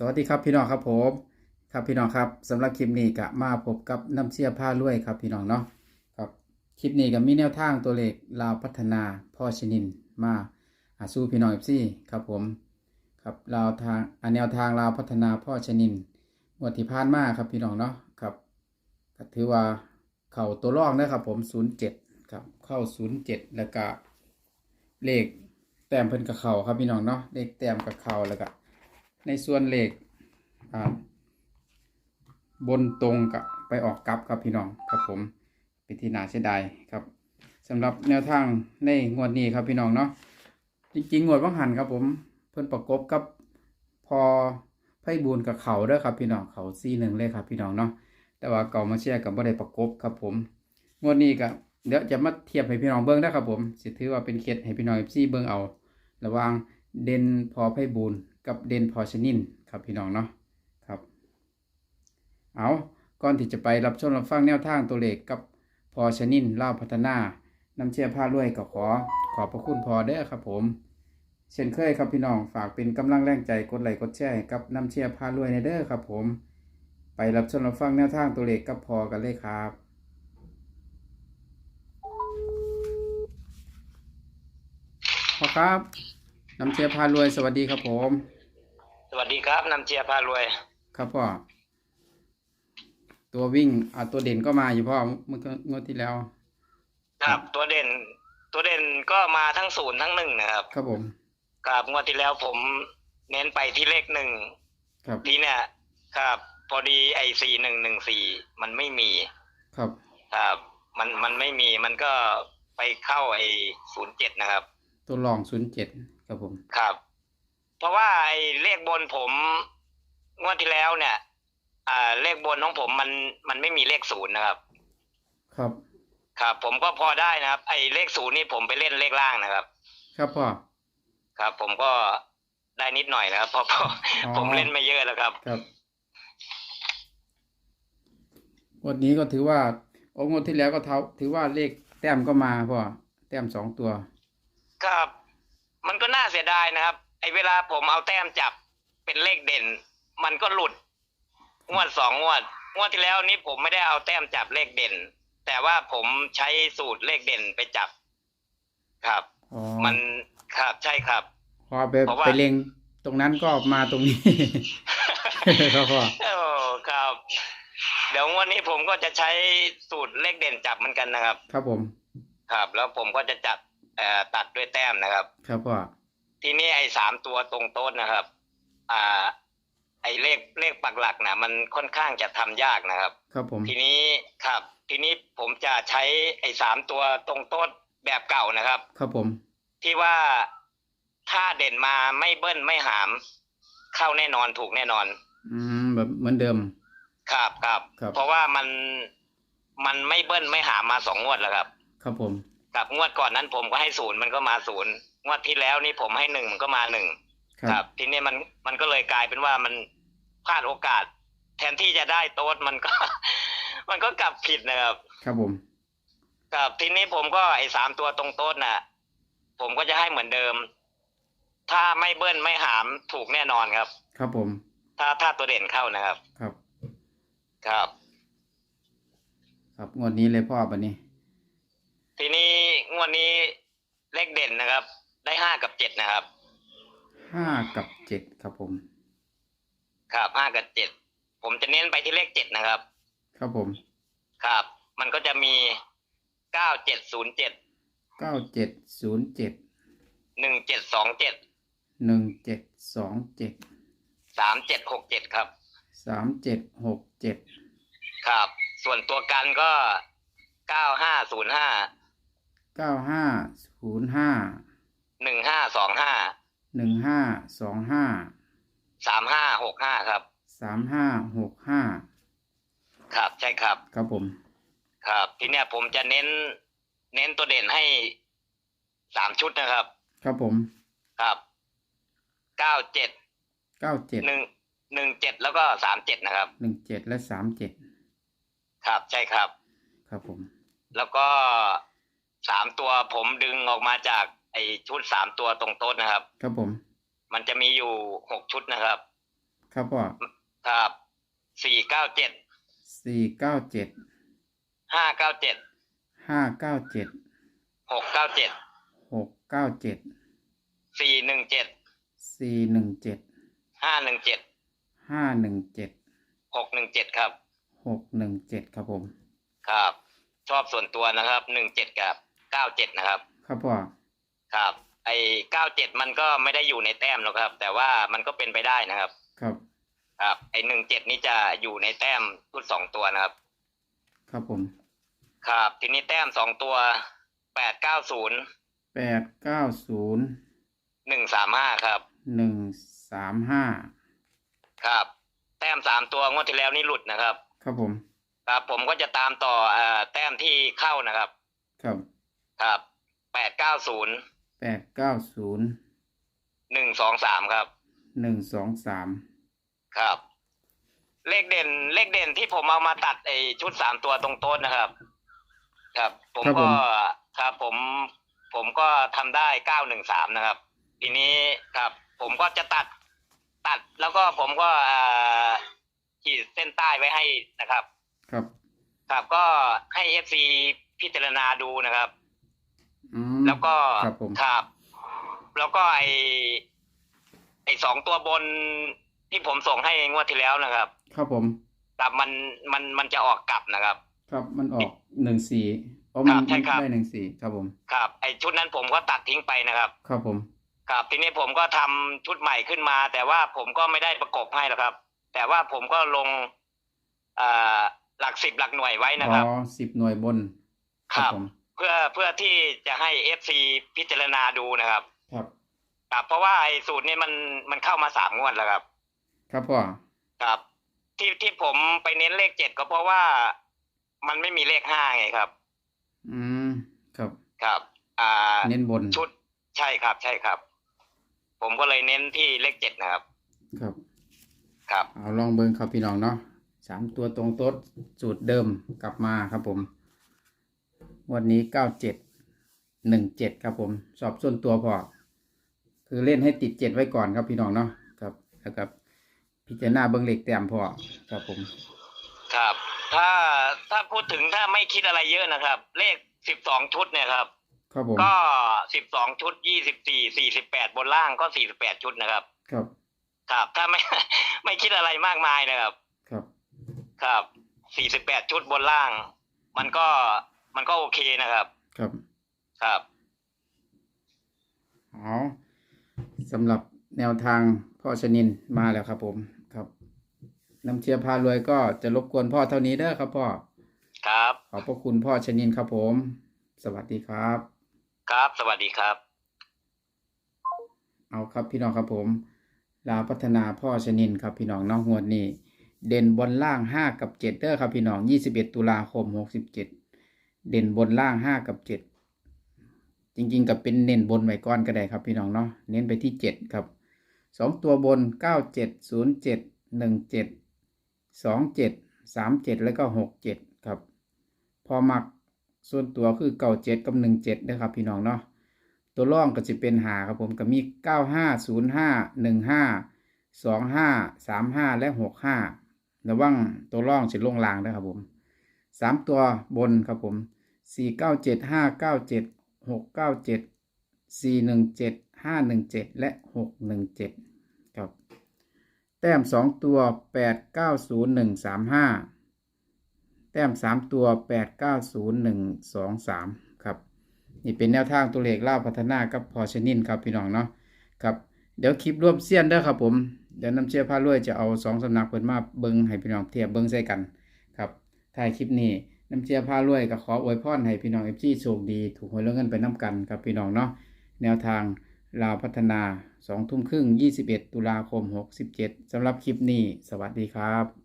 สวัสดีครับพี่น้องครับผมครับพี่น้องครับสำหรับคลิปนี้ก็มาพบกับน้ำเชี่ยผ้ารวยครับพี่น้องเนาะครับคลิปนี้ก็มีแนวทางตัวเลขลาวพัฒนาพ่อชนินมาหาสู้พี่น้องเอฟซีครับผมครับลาวทางอแนวทางลาวพัฒนาพ่อชนินงวดที่ผ่านมาครับพี่น้องเนาะครับก็ถือว่าเข่าตัวรองนะครับผม07ครับเข้า07แล้วก็เลขแต้มเพิ่นกับเข่าครับพี่น้องเนาะเลขแต้มกับเข่าแล้วก็ ในส่วนเลขอ่าบนตรงกับไปออกกลับครับพี่น้องครับผมเป็นที่น่าเสียดายครับสำหรับแนวทางในงวดนี้ครับพี่น้องเนาะจริงๆงวดว่างหันครับผมเพิ่นประกบกับพอไพ่บูนกับเขาเด้อครับพี่น้องเขาซีหนึ่งเลยครับพี่น้องเนาะแต่ว่าเก่ามาเชียร์กับบ่ได้ประกบครับผมงวดนี้ก็เดี๋ยวจะมาเทียบให้พี่น้องเบิ่งได้ครับผมสิถือว่าเป็นเคล็ดให้พี่น้องเอฟซีเบิ่งเอา ระว่างเด่นพอไพ่บูน กับเดนพอชนินครับพี่น้องเนาะครับ เอาก่อนที่จะไปรับชมรับฟังแนวทางตัวเลขกับพอชนินเล่าพัฒนานำเชียร์ผ้ารวยก็ขอ ขอบพระคุณพอเด้อครับผม เช่นเคยครับพี่น้องฝากเป็นกำลังแรงใจกดไลค์กดแชร์กับน้ำเชียร์ผ้ารวยในเด้อครับผม ไปรับชมรับฟังแนวทางตัวเลขกับพอกันเลยครับพอครับ น้ำเชียร์ผ้ารวยสวัสดีครับผม สวัสดีครับนำเชียร์พารวย ครับพ่อ ตัววิ่งอ่าตัวเด่นก็มาอยู่พ่อเมื่องวดที่แล้ว ครับ ตัวเด่น ตัวเด่นก็มาทั้งศูนย์ทั้งหนึ่งนะครับ ครับผมครับงวดที่แล้วผมเน้นไปที่เลขหนึ่งครับทีเนี่ย ครับ พอดีไอซีหนึ่งหนึ่งสี่มันไม่มี ครับครับมันมันไม่มีมันก็ไปเข้าไอศูนย์เจ็ดนะครับ ตัวรองศูนย์เจ็ด ครับผมครับ เพราะว่าไอเลขบนผมงวดที่แล้วเนี่ย อ่า เลขบนของผมมันมันไม่มีเลขศูนย์นะครับ ครับครับ ผมก็พอได้นะครับ ไอเลขศูนย์นี่ผมไปเล่นเลขล่างนะครับ ครับพ่อครับ ผมก็ได้นิดหน่อยนะครับเพราะเพราะอ๋อ ผมเล่นมาเยอะแล้วครับ ครับวันนี้ก็ถือว่าโอ้งวดที่แล้วก็เท่าถือว่าเลขแต้มก็มาพ่อแต้มสองตัว ครับมัน ก็น่าเสียดายนะครับ ไอ้เวลาผมเอาแต้มจับเป็นเลขเด่น มันก็หลุด งวดสองงวด งวดที่แล้วนี่ผมไม่ได้เอาแต้มจับเลขเด่น แต่ว่าผมใช้สูตรเลขเด่นไปจับ ครับ อ๋อมันครับใช่ครับ พอไปเพราะว่า ไปเล็งตรงนั้นก็มาตรงนี้ ครับพ่อโอ้ครับ เดี๋ยวงวดนี้ผมก็จะใช้สูตรเลขเด่นจับเหมือนกันนะครับ ครับผม ครับ แล้วผมก็จะจับเอ่อตัดด้วยแต้มนะครับ ครับพ่อ ทีนี้ไอ้สามตัวตรงโต๊ะนะครับ อ่า ไอ้เลขเลขปักหลักนะมันค่อนข้างจะทำยากนะครับ ครับผม ทีนี้ครับ ทีนี้ผมจะใช้ไอ้สามตัวตรงโต๊ะแบบเก่านะครับ ครับผม ที่ว่าถ้าเด่นมาไม่เบิ้ลไม่หาม เข้าแน่นอนถูกแน่นอน อืมแบบเหมือนเดิม ครับครับครับ เพราะว่ามันมันไม่เบิ้ลไม่หามมาสองงวดแล้วครับ ครับผมครับงวดก่อนนั้นผมก็ให้ศูนย์มันก็มาศูนย์ งวดที่แล้วนี่ผมให้หนึ่งมันก็มาหนึ่งครัครับบทีนี้มันมันก็เลยกลายเป็นว่ามันพลาดโอกาส แทนที่จะได้โต๊ดมันก็ มันก็กลับผิดนะครับ ครับผมครับทีนี้ผมก็ไอ้สามตัวตรงโต๊ดน่ะ ผมก็จะให้เหมือนเดิม ถ้าไม่เบิ้ลไม่หามถูกแน่นอนครับ ครับผม ถ้าถ้าตัวเด่นเข้านะครับ ครับ ครับ ครับงวดนี้เลยพ่อบันนี้ ทีนี้งวดนี้เลขเด่นนะครับ ได้ห้ากับเจ็ดนะครับ ห้ากับเจ็ดครับผม ครับห้ากับเจ็ดผมจะเน้นไปที่เลขเจ็ดนะครับ ครับผม ครับ มันก็จะมีเก้าเจ็ดศูนย์เจ็ดเก้าเจ็ดศูนย์เจ็ดหนึ่งเจ็ดสองเจ็ดหนึ่งเจ็ดสองเจ็ดสามเจ็ดหกเจ็ดครับสามเจ็ดหกเจ็ดครับ ส่วนตัวกันก็เก้าห้าศูนย์ห้าเก้าห้าศูนย์ห้า หนึ่งห้าสองห้าหนึ่งห้าสองห้าสามห้าหกห้าครับสามห้าหกห้าครับใช่ครับ ครับผม ครับ ทีเนี้ยผมจะเน้น เน้นตัวเด่นให้สามชุดนะครับ ครับผม ครับเก้าเจ็ดเก้าเจ็ดหนึ่งหนึ่งเจ็ดแล้วก็สามเจ็ดนะครับหนึ่งเจ็ดและสามเจ็ดครับใช่ครับ ครับผม แล้วก็สามตัวผมดึงออกมาจาก ไอชุดสามตัวตรงโต๊ะนะครับ ครับผม มันจะมีอยู่หกชุดนะครับคครับพ่อครับสี่เก้าเจ็ดสี่เก้าเจ็ดห้าเก้าเจ็ดห้าเก้าเจ็ดหกเก้าเจ็ดหกเก้าเจ็ดสี่หนึ่งเจ็ดสี่หนึ่งเจ็ดห้าหนึ่งเจ็ดห้าหนึ่งเจ็ดหกหนึ่งเจ็ดครับหกหนึ่งเจ็ดครับผม ครับ ชอบส่วนตัวนะครับหนึ่งเจ็ดกับเก้าเจ็ดนะครับ ครับพ่อ ครับ ไอ้เก้าเจ็ดมันก็ไม่ได้อยู่ในแต้มหรอกครับ แต่ว่ามันก็เป็นไปได้นะครับ ครับ ครับ ไอ้หนึ่งเจ็ดนี้จะอยู่ในแต้มชุดสองตัวนะครับ ครับผม ครับ ทีนี้แต้มสองตัวแปดเก้าศูนย์แปดเก้าศูนย์หนึ่งสามห้าครับหนึ่งสามห้าครับ แต้มสามตัวงวดที่แล้วนี่หลุดนะครับ ครับผม ครับผมก็จะตามต่อเอ่อแต้มที่เข้านะครับ ครับ ครับแปดเก้าศูนย์ แปดเก้าศูนย์หนึ่งสองสามครับ หนึ่งสองสามครับ เลขเด่น เลขเด่นที่ผมเอามาตัดไอชุดสามตัวตรงโต๊ะนะครับ ครับ ผมก็ครับผม ผมก็ทำได้เก้าหนึ่งสามนะครับ ทีนี้ครับ ผมก็จะตัดตัดแล้วก็ผมก็เอ่อขีดเส้นใต้ไว้ให้นะครับ ครับ ครับก็ให้เอฟซีพิจารณาดูนะครับ อืมแล้วก็ครับผมครับแล้วก็ไอไอสองตัวบนที่ผมส่งให้งวดที่แล้วนะครับครับผมครับมันมันมันจะออกกลับนะครับ ครับมันออกหนึ่งสี่โอ้คมัรันบใช่ครับ ได้หนึ่งสี่ครับผม ครับ ไอชุดนั้นผมก็ตัดทิ้งไปนะครับ ครับผม ครับทีนี้ผมก็ทำชุดใหม่ขึ้นมา แต่ว่าผมก็ไม่ได้ประกบให้หรอกครับ แต่ว่าผมก็ลงอ่าหลักสิบหลักหน่วยไว้นะครับ อ๋อสิบหน่วยบนครับ ผม เพื่อเพื่อที่จะให้เอฟซีพิจารณาดูนะครับ ครับ ครับ เพราะว่าไอ้สูตรนี้มันมันเข้ามาสามงวดแล้วครับ ครับพ่อครับ ที่ที่ผมไปเน้นเลขเจ็ดก็เพราะว่ามันไม่มีเลขห้าไงครับ อืมครับ ครับ อ่าเน้นบนชุดใช่ครับ ใช่ครับ ผมก็เลยเน้นที่เลขเจ็ดนะครับ ครับ ครับ เอาลองเบิ่งครับพี่น้องเนาะสามตัวตรงโต๊ดสูตรเดิมกลับมาครับผม วันนี้เก้าเจ็ดหนึ่งเจ็ดครับผม สอบส่วนตัวพอ คือเล่นให้ติดเจ็ดไว้ก่อนครับพี่น้องเนาะครับแล้วกับ พิจารณาเบิ่งเหล็กแต้มพอครับผม ครับ ถ้าถ้าพูดถึงถ้าไม่คิดอะไรเยอะนะครับ เลขสิบสองชุดเนี่ยครับ ครับผม ก็สิบสองชุดยี่สิบสี่สี่สิบแปดบนล่างก็สี่สิบแปดชุดนะครับ ครับ ครับ ถ้าไม่ไม่คิดอะไรมากมายนะครับ ครับ ครับสี่สิบแปดชุดบนล่าง มันก็ มันก็โอเคนะครับ ครับครับเอาสำหรับแนวทางพ่อชนินมาแล้วครับผมครับน้ำเชียร์พารวยก็จะรบกวนพ่อเท่านี้เด้อครับพ่อครับขอบพระคุณพ่อชนินครับผม สวัสดีครับ ครับ สวัสดีครับ เอาครับพี่น้องครับผม ลาวพัฒนาพ่อชนินครับพี่น้องเน้องงวดนี้ เด่นบนล่างห้ากับเจ็ดเด้อครับพี่น้องยี่สิบเอ็ดตุลาคมหกสิบเจ็ด เด่นบนล่างห้ากับเจ็ดจริงๆกับเป็นเน้นบนไว้ก่อนก็ได้ครับพี่น้องเนาะเน้นไปที่เจ็ดครับสองตัวบนเก้าเจ็ดศูนย์เจ็ดหนึ่งเจ็ดสองเจ็ดสามเจ็ดแล้วก็หกเจ็ดครับ พอหมักส่วนตัวคือเก้าเจ็ดกับหนึ่งเจ็ดนะครับพี่น้องเนาะตัวร่องก็จะเป็นหาครับผมก็มีเก้าห้าศูนย์ห้าหนึ่งห้าสองห้าสามห้าและหกห้าระวังตัวร่องจะลงลางนะครับผมสามตัวบนครับผม สี่เก้าเจ็ดห้าเก้าเจ็ดหกเก้าเจ็ดสี่หนึ่งเจ็ดห้าหนึ่งเจ็ดและหกหนึ่งเจ็ดครับแต้มสองตัวแปดเก้าศูนย์หนึ่งสามห้าแต้มสามตัวแปดเก้าศูนย์หนึ่งสองสามครับ นี่เป็นแนวทางตัวเลขเล่าพัฒนากับพอชนินครับพี่น้องเนาะครับเดี๋ยวคลิปรวมเสี้ยนเด้อครับผมเดี๋ยวน้ำเชื่อผ้ารวยจะเอาสองสำนักเปิดมาเบิ้งให้พี่น้องเทียบเบิ้งใส่กันครับถ่ายคลิปนี้ น้ำเชื่อผ้ารวยก็ขออวยพรให้พี่น้องเอฟซีโชคดี ถูกหวยเรื่องเงินไปน้ำกันครับพี่น้องเนาะแนวทางลาวพัฒนาสองทุ่มครึ่งยี่สิบเอ็ดตุลาคมหกสิบเจ็ดสำหรับคลิปนี้ สวัสดีครับ